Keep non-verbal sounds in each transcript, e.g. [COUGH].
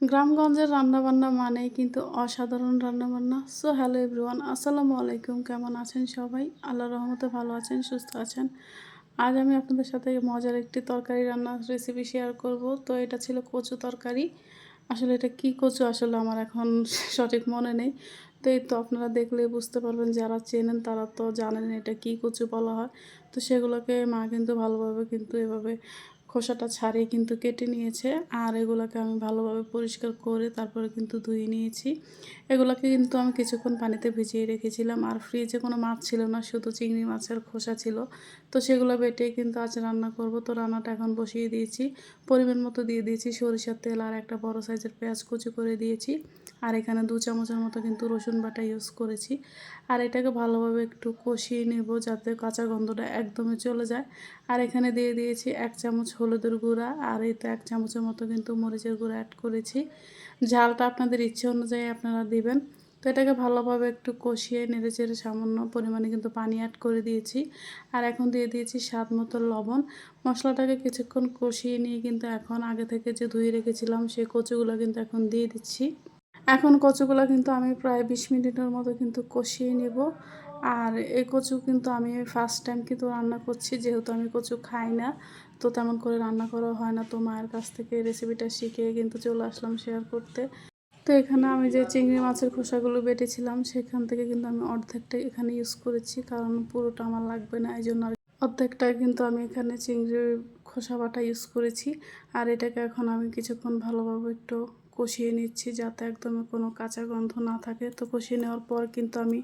গ্রামগঞ্জের রান্নাবান্না মানেই কিন্তু অসাধারণ রান্নাবান্না। সো হ্যালো এভরিওয়ান আসসালামু আলাইকুম। কেমন আছেন সবাই? আল্লাহ রহমতে ভালো আছেন, সুস্থ আছেন। আজ আমি আপনাদের সাথে মজার একটি তরকারি রান্নার রেসিপি শেয়ার করব। তো এটা ছিল কচু তরকারি। আসলে এটা কি কচু আসলে আমার এখন [LAUGHS] সঠিক মনে নেই। তো এই তো আপনারা দেখলে বুঝতে পারবেন, যারা চেনেন তারা তো জানেন এটা কি কচু বলা হয়। তো সেগুলোকে মা কিন্তু ভালোভাবে কিন্তু এভাবে খোসাটা ছাড়িয়ে কিন্তু কেটে নিয়েছে। আর এগুলোকে আমি ভালোভাবে পরিষ্কার করে তারপরে কিন্তু ধুয়ে নিয়েছি। এগুলোকে কিন্তু আমি কিছুক্ষণ পানিতে ভিজিয়ে রেখেছিলাম। আর ফ্রিজে কোনো মাছ ছিল না, শুধু চিংড়ি মাছের খোসা ছিল। তো সেগুলো বেটে কিন্তু আজ রান্না করব। তো রান্নাটা এখন বসিয়ে দিয়েছি। পরিমাণ মতো দিয়ে দিয়েছি সরিষার তেল আর একটা বড় সাইজের পেঁয়াজ কুচি করে দিয়েছি। আর এখানে দু চামচের মতো কিন্তু রসুন বাটা ইউজ করেছি। আর এটাকে ভালোভাবে একটু কষিয়ে নেব যাতে কাঁচা গন্ধটা একদমই চলে যায়। আর এখানে দিয়ে দিয়েছি এক চামচ হলুদের গুঁড়া আর এতে এক চামচের মতো কিন্তু মরিচের গুঁড়া অ্যাড করেছি। ঝালটা আপনাদের ইচ্ছে অনুযায়ী আপনারা দিবেন। তো এটাকে ভালোভাবে একটু কষিয়ে নেড়ে চেড়ে সামান্য পরিমাণে কিন্তু পানি অ্যাড করে দিয়েছি। আর এখন দিয়ে দিয়েছি স্বাদ মতো লবণ। মশলাটাকে কিছুক্ষণ কষিয়ে নিয়ে কিন্তু এখন আগে থেকে যে ধুয়ে রেখেছিলাম, সেই কচুগুলো কিন্তু এখন দিয়ে দিচ্ছি। এখন কচুগুলো কিন্তু আমি প্রায় বিশ মিনিটের মতো কিন্তু কষিয়ে নেব। আর এই কচু কিন্তু আমি ফার্স্ট টাইম কিন্তু রান্না করছি, যেহেতু আমি কচু খাই না, তো তেমন করে রান্না করা হয় না। তো মায়ের কাছ থেকে রেসিপিটা শিখে কিন্তু চলে আসলাম শেয়ার করতে। তো এখানে আমি যে চিংড়ি মাছের খোসাগুলো বেটেছিলাম, সেখান থেকে কিন্তু আমি অর্ধেকটা এখানে ইউজ করেছি, কারণ পুরোটা আমার লাগবে না, এই জন্য অর্ধেকটা কিন্তু আমি এখানে চিংড়ির খোসা বাটা ইউজ করেছি। আর এটাকে এখন আমি কিছুক্ষণ ভালোভাবে একটু কষিয়ে নিচ্ছি যাতে একদমই কোনো কাঁচা গন্ধ না থাকে। তো কষিয়ে নেওয়ার পর কিন্তু আমি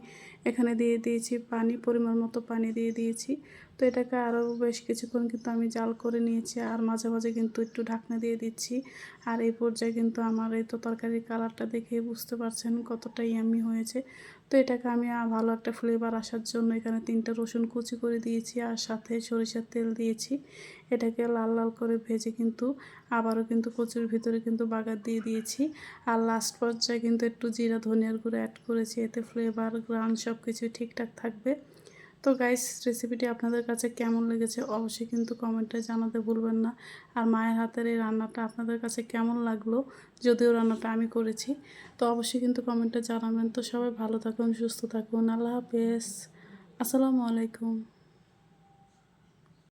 এখানে দিয়ে দিয়েছি পানি, পরিমাণ মতো পানি দিয়ে দিয়েছি। তো এটাকে আরও বেশ কিছুক্ষণ কিন্তু আমি জাল করে নিয়েছি আর মাঝে মাঝে কিন্তু একটু ঢাকনা দিয়ে দিচ্ছি। আর এই পর্যায়ে কিন্তু আমার এই তো তরকারির কালারটা দেখে বুঝতে পারছেন কতটাই আমি হয়েছে। তো এটাকে আমি ভালো একটা ফ্লেভার আসার জন্য এখানে তিনটা রসুন কুচি করে দিয়েছি আর সাথে সরিষার তেল দিয়েছি। এটাকে লাল লাল করে ভেজে কিন্তু আবারও কিন্তু কচুর ভিতরে কিন্তু বাগার দিয়ে দিয়েছি। আর লাস্ট পর্যায়ে কিন্তু একটু জিরা ধনিয়ার গুঁড়ো অ্যাড করেছি, এতে ফ্লেভার গ্রান সব কিছু ঠিকঠাক থাকবে। তো গাইস রেসিপিটি আপনাদের কাছে কেমন লেগেছে অবশ্যই কিন্তু কমেন্টে জানাতে ভুলবেন না। আর মায়ের হাতের এই রান্নাটা আপনাদের কাছে কেমন লাগল যদিও রান্নাটা আমি করেছি, তো অবশ্যই কিন্তু কমেন্টে জানাবেন। তো সবাই ভালো থাকুন, সুস্থ থাকুন। আল্লাহ হাফেজ। আসসালামু আলাইকুম।